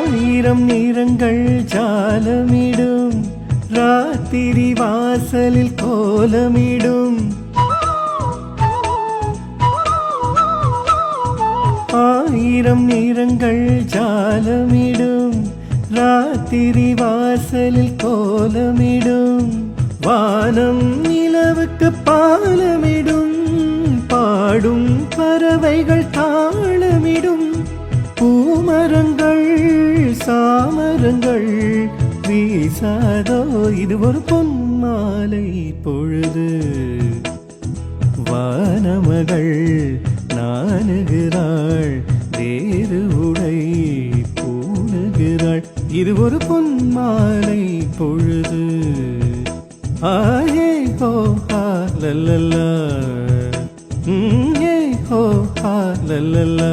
ஆயிரம் நிறங்கள் ஜாலமிடும். ராத்திரி வாசலில் கோலமிடும். ஆயிரம் நிறங்கள் ஜாலமிடும். ராத்திரி வாசலில் கோலமிடும். வானம் நிலவுக்கு பாலமிடும். பாடும் பறவைகள் தாளமிடும். மலருங்கள் வீசாதோ இது ஒரு பொன்மாலை பொழுது. வானமகள் நாணுகிறாள் வேறு உடை பூணுகிறாள். இது ஒரு பொன்மாலை பொழுது. ஆயே ஹோ ஹா லல்லா ஏ ஹோ ஹா லல்லா